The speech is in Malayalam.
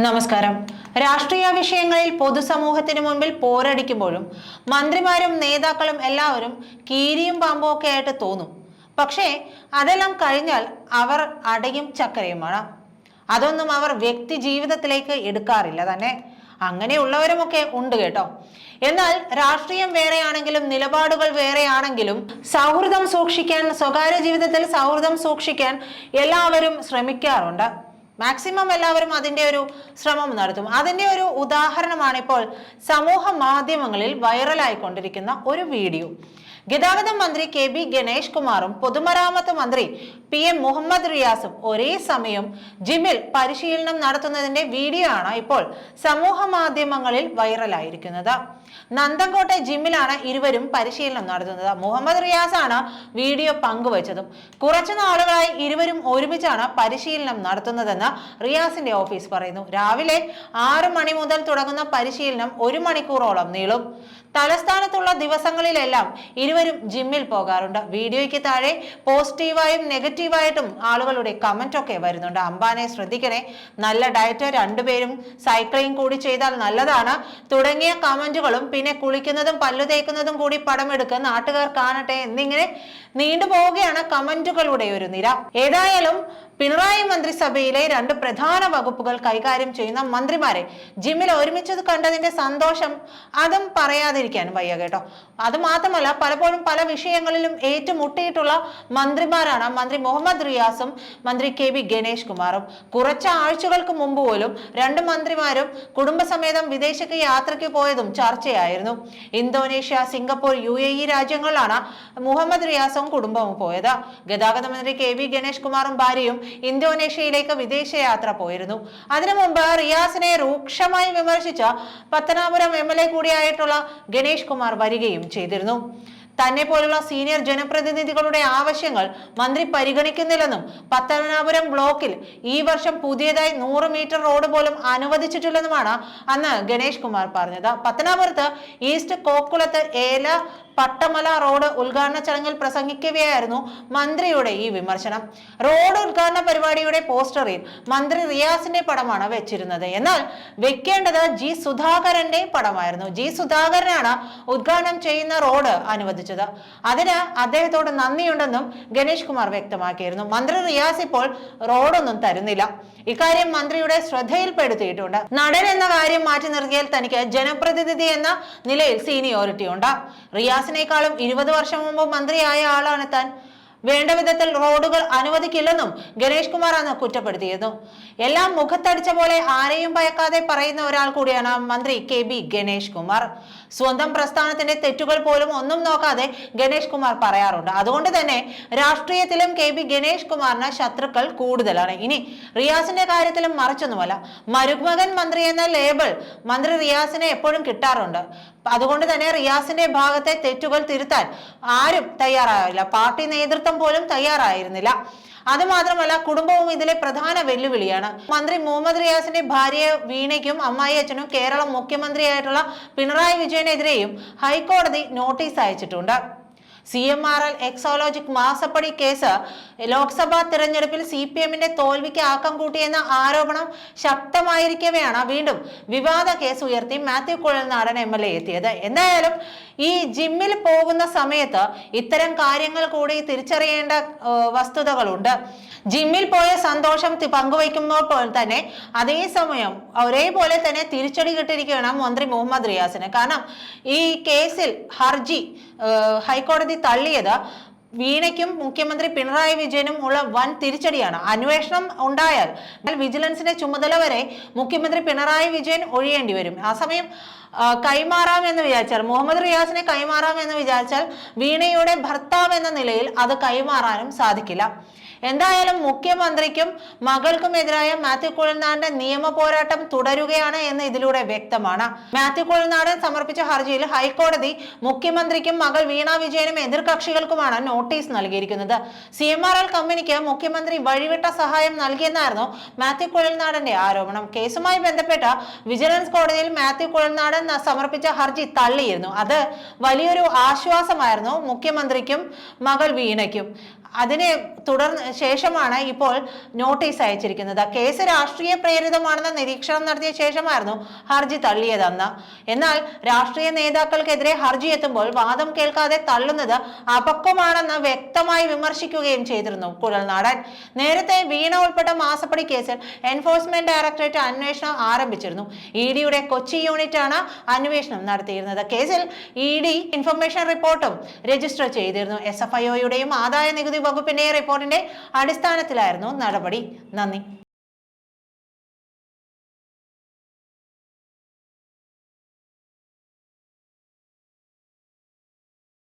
നമസ്കാരം. രാഷ്ട്രീയ വിഷയങ്ങളിൽ പൊതുസമൂഹത്തിന് മുൻപിൽ പോരടിക്കുമ്പോഴും മന്ത്രിമാരും നേതാക്കളും എല്ലാവരും കീരിയും പാമ്പും ഒക്കെ ആയിട്ട് തോന്നും. പക്ഷേ അതെല്ലാം കഴിഞ്ഞാൽ അവർ അടയും ചക്കരയുമാണ്. അതൊന്നും അവർ വ്യക്തി ജീവിതത്തിലേക്ക് എടുക്കാറില്ല തന്നെ. അങ്ങനെയുള്ളവരുമൊക്കെ ഉണ്ട് കേട്ടോ. എന്നാൽ രാഷ്ട്രീയം വേറെയാണെങ്കിലും നിലപാടുകൾ വേറെയാണെങ്കിലും സൗഹൃദം സൂക്ഷിക്കാൻ സ്വകാര്യ ജീവിതത്തിൽ സൗഹൃദം സൂക്ഷിക്കാൻ എല്ലാവരും ശ്രമിക്കാറുണ്ട്. മാക്സിമം എല്ലാവരും അതിന്റെ ഒരു ശ്രമം നടത്തും. അതിന്റെ ഒരു ഉദാഹരണമാണ് ഇപ്പോൾ സമൂഹ മാധ്യമങ്ങളിൽ വൈറലായിക്കൊണ്ടിരിക്കുന്ന ഒരു വീഡിയോ ഗതാഗത മന്ത്രി കെ ബി ഗണേഷ് കുമാറും പൊതുമരാമത്ത് മന്ത്രി പി എം മുഹമ്മദ് റിയാസും ഒരേ സമയം ജിമ്മിൽ പരിശീലനം നടത്തുന്നതിന്റെ വീഡിയോ ആണ് ഇപ്പോൾ സമൂഹ മാധ്യമങ്ങളിൽ വൈറലായിരിക്കുന്നത്. നന്ദങ്കോട്ടെ ജിമ്മിലാണ് ഇരുവരും പരിശീലനം നടത്തുന്നത്. മുഹമ്മദ് റിയാസ് ആണ് വീഡിയോ പങ്കുവച്ചതും. കുറച്ചു നാളുകളായി ഇരുവരും ഒരുമിച്ചാണ് പരിശീലനം നടത്തുന്നതെന്ന് റിയാസിന്റെ ഓഫീസ് പറയുന്നു. രാവിലെ ആറു മണി മുതൽ തുടങ്ങുന്ന പരിശീലനം ഒരു മണിക്കൂറോളം നീളും. തലസ്ഥാനത്തുള്ള ദിവസങ്ങളിലെല്ലാം ഇരുവരും ജിമ്മിൽ പോകാറുണ്ട്. വീഡിയോയ്ക്ക് താഴെ പോസിറ്റീവായും നെഗറ്റീവായിട്ടും ആളുകളുടെ കമന്റ് ഒക്കെ വരുന്നുണ്ട്. അംബാനെ ശ്രദ്ധിക്കണേ. നല്ല ഡയറ്റ് രണ്ടുപേരും സൈക്ലിംഗ് കൂടി ചെയ്താൽ നല്ലതാണ്. തുടങ്ങിയ കമന്റുകളും പിന്നെ കുളിക്കുന്നതും പല്ലു തേക്കുന്നതും കൂടി പടമെടുക്കുക നാട്ടുകാർ കാണട്ടെ എന്നിങ്ങനെ നീണ്ടുപോവുകയാണ് കമന്റുകളുടെ ഒരു നിര. ഏതായാലും പിണറായി മന്ത്രിസഭയിലെ രണ്ട് പ്രധാന വകുപ്പുകൾ കൈകാര്യം ചെയ്യുന്ന മന്ത്രിമാരെ ജിമ്മിൽ ഒരുമിച്ചത് കണ്ടതിന്റെ സന്തോഷം അതും പറയാതിരിക്കാൻ വയ്യ കേട്ടോ. അത് മാത്രമല്ല പലപ്പോഴും പല വിഷയങ്ങളിലും ഏറ്റുമുട്ടിയിട്ടുള്ള മന്ത്രിമാരാണ് മന്ത്രി മുഹമ്മദ് റിയാസും മന്ത്രി കെ വി ഗണേഷ് കുമാറും. കുറച്ച് ആഴ്ചകൾക്ക് മുമ്പ് പോലും രണ്ട് മന്ത്രിമാരും കുടുംബസമേതം വിദേശത്ത് യാത്രയ്ക്ക് പോയതും ചർച്ചയായിരുന്നു. Indonesia Singapore U A E രാജ്യങ്ങളിലാണ് മുഹമ്മദ് റിയാസും കുടുംബവും പോയത്. ഗതാഗത മന്ത്രി കെ വി ഗണേഷ് കുമാറും ഭാര്യയും ഇന്തോനേഷ്യയിലേക്ക് വിദേശയാത്ര പോയിരുന്നു. അതിനു മുമ്പ് റിയാസിനെ രൂക്ഷമായി വിമർശിച്ച പത്തനാപുരം എം എൽ എ കൂടിയായിട്ടുള്ള ഗണേഷ് കുമാർ വരികയും ചെയ്തിരുന്നു. തന്നെ പോലുള്ള സീനിയർ ജനപ്രതിനിധികളുടെ ആവശ്യങ്ങൾ മന്ത്രി പരിഗണിക്കുന്നില്ലെന്നും പത്തനാപുരം ബ്ലോക്കിൽ ഈ വർഷം പുതിയതായി നൂറ് മീറ്റർ റോഡ് പോലും അനുവദിച്ചിട്ടില്ലെന്നുമാണ് അന്ന് ഗണേഷ് കുമാർ പറഞ്ഞത്. പത്തനാപുരത്ത് ഈസ്റ്റ് കോക്കുളത്ത് ഏല പട്ടമല റോഡ് ഉദ്ഘാടന ചടങ്ങിൽ പ്രസംഗിക്കുകയായിരുന്നു മന്ത്രിയുടെ ഈ വിമർശനം. റോഡ് ഉദ്ഘാടന പരിപാടിയുടെ പോസ്റ്ററിൽ മന്ത്രി റിയാസിന്റെ പടമാണ് വെച്ചിരുന്നത്. എന്നാൽ വെക്കേണ്ടത് ജി സുധാകരന്റെ പടമായിരുന്നു. ജി സുധാകരനാണ് ഉദ്ഘാടനം ചെയ്യുന്ന റോഡ് അനുവദിച്ചത്. അതിന് അദ്ദേഹത്തോട് നന്ദിയുണ്ടെന്നും ഗണേഷ് കുമാർ വ്യക്തമാക്കിയിരുന്നു. മന്ത്രി റിയാസ് ഇപ്പോൾ റോഡൊന്നും തരുന്നില്ല. ഇക്കാര്യം മന്ത്രിയുടെ ശ്രദ്ധയിൽപ്പെടുത്തിയിട്ടുണ്ട്. നടൻ എന്ന കാര്യം മാറ്റി നിർത്തിയാൽ തനിക്ക് ജനപ്രതിനിധി എന്ന നിലയിൽ സീനിയോറിറ്റി ഉണ്ട് റിയാസിനേക്കാളും ഇരുപത് വർഷം മുമ്പ് മന്ത്രിയായ ആളാണ് താൻ. വേണ്ട വിധത്തിൽ റോഡുകൾ അനുവദിക്കില്ലെന്നും ഗണേഷ് കുമാർ അന്ന് കുറ്റപ്പെടുത്തിയിരുന്നു. എല്ലാം മുഖത്തടിച്ച പോലെ ആരെയും ഭയക്കാതെ പറയുന്ന ഒരാൾ കൂടിയാണ് മന്ത്രി കെ ബി ഗണേഷ് കുമാർ. സ്വന്തം പ്രസ്ഥാനത്തിന്റെ തെറ്റുകൾ പോലും ഒന്നും നോക്കാതെ ഗണേഷ് കുമാർ പറയാറുണ്ട്. അതുകൊണ്ട് തന്നെ രാഷ്ട്രീയത്തിലും കെ ബി ഗണേഷ് കുമാറിന് ശത്രുക്കൾ കൂടുതലാണ്. ഇനി റിയാസിന്റെ കാര്യത്തിലും മറിച്ചൊന്നുമല്ല. മരുമകൻ മന്ത്രി എന്ന ലേബിൾ മന്ത്രി റിയാസിനെ എപ്പോഴും കിട്ടാറുണ്ട്. അതുകൊണ്ട് തന്നെ റിയാസിന്റെ ഭാഗത്തെ തെറ്റുകൾ തിരുത്താൻ ആരും തയ്യാറായില്ല. പാർട്ടി നേതൃത്വം പോലും തയ്യാറായിരുന്നില്ല. അതുമാത്രമല്ല കുടുംബവും ഇതിലെ പ്രധാന വെല്ലുവിളിയാണ്. മന്ത്രി മുഹമ്മദ് റിയാസിന്റെ ഭാര്യ വീണയ്ക്കും അമ്മായി അച്ഛനും കേരളം മുഖ്യമന്ത്രിയായിട്ടുള്ള പിണറായി വിജയനെതിരെയും ഹൈക്കോടതി നോട്ടീസ് അയച്ചിട്ടുണ്ട്. C M R L Exalogic മാസപ്പടി കേസ് ലോക്സഭാ തെരഞ്ഞെടുപ്പിൽ സി പി എമ്മിന്റെ തോൽവിക്ക് ആക്കം കൂട്ടിയെന്ന ആരോപണം ശക്തമായിരിക്കവെയാണ് വീണ്ടും വിവാദ കേസ് ഉയർത്തി Mathew Kuzhalnadan M L A എത്തിയത്. എന്തായാലും ഈ ജിമ്മിൽ പോകുന്ന സമയത്ത് ഇത്തരം കാര്യങ്ങൾ കൂടി തിരിച്ചറിയേണ്ട വസ്തുതകളുണ്ട്. ജിമ്മിൽ പോയ സന്തോഷം പങ്കുവയ്ക്കുമ്പോൾ തന്നെ അതേസമയം ഒരേപോലെ തന്നെ തിരിച്ചടി കിട്ടിയിരിക്കുകയാണ് മന്ത്രി മുഹമ്മദ് റിയാസിന്. കാരണം ഈ കേസിൽ ഹർജി ഏഹ്, ഹൈക്കോടതി തള്ളിയത് വീണയ്ക്കും മുഖ്യമന്ത്രി പിണറായി വിജയനും ഉള്ള വൻ തിരിച്ചടിയാണ്. അന്വേഷണം ഉണ്ടായാൽ വിജിലൻസിന്റെ ചുമതല വരെ മുഖ്യമന്ത്രി പിണറായി വിജയൻ ഒഴിയേണ്ടി വരും. ആ സമയം കൈമാറാം എന്ന് വിചാരിച്ചാൽ മുഹമ്മദ് റിയാസിനെ കൈമാറാം എന്ന് വിചാരിച്ചാൽ വീണയുടെ ഭർത്താവ് എന്ന നിലയിൽ അത് കൈമാറാനും സാധിക്കില്ല. എന്തായാലും മുഖ്യമന്ത്രിക്കും മകൾക്കുമെതിരായ മാത്യു കുഴൽനാടിന്റെ നിയമ പോരാട്ടം തുടരുകയാണ് എന്ന് ഇതിലൂടെ വ്യക്തമാണ്. മാത്യു കുഴൽനാടൻ സമർപ്പിച്ച ഹർജിയിൽ ഹൈക്കോടതി മുഖ്യമന്ത്രിക്കും മകൾ വീണ വിജയനും എതിർകക്ഷികൾക്കുമാണ് നോട്ടീസ് നൽകിയിരിക്കുന്നത്. സി എം ആർ എൽ കമ്പനിക്ക് മുഖ്യമന്ത്രി വഴിവിട്ട സഹായം നൽകിയെന്നായിരുന്നു മാത്യു കുഴൽനാടന്റെ ആരോപണം. കേസുമായി ബന്ധപ്പെട്ട വിജിലൻസ് കോടതിയിൽ മാത്യു കുഴൽനാടൻ സമർപ്പിച്ച ഹർജി തള്ളിയിരുന്നു. അത് വലിയൊരു ആശ്വാസമായിരുന്നു മുഖ്യമന്ത്രിക്കും മകൾ വീണയ്ക്കും. അതിനെ തുടർന്ന് ശേഷമാണ് ഇപ്പോൾ നോട്ടീസ് അയച്ചിരിക്കുന്നത്. കേസ് രാഷ്ട്രീയ പ്രേരിതമാണെന്ന നിരീക്ഷണം നടത്തിയ ശേഷമായിരുന്നു ഹർജി തള്ളിയതെന്ന്. എന്നാൽ രാഷ്ട്രീയ നേതാക്കൾക്കെതിരെ ഹർജി എത്തുമ്പോൾ വാദം കേൾക്കാതെ തള്ളുന്നത് അപക്വമാണെന്ന് വ്യക്തമായി വിമർശിക്കുകയും ചെയ്തിരുന്നു കുഴൽനാടൻ നേരത്തെ വീണ ഉൾപ്പെട്ട മാസപ്പടി കേസിൽ എൻഫോഴ്സ്മെന്റ് ഡയറക്ടറേറ്റ് അന്വേഷണം ആരംഭിച്ചിരുന്നു. ഇ ഡിയുടെ കൊച്ചി യൂണിറ്റാണ് അന്വേഷണം നടത്തിയിരുന്നത്. കേസിൽ ഇ ഡി ഇൻഫർമേഷൻ റിപ്പോർട്ടും രജിസ്റ്റർ ചെയ്തിരുന്നു. എസ് എഫ് ഐഒയുടെയും ആദായ നികുതി വകുപ്പിന്റെയും റിപ്പോർട്ടിന്റെ അടിസ്ഥാനത്തിലായിരുന്നു നടപടി. നന്ദി.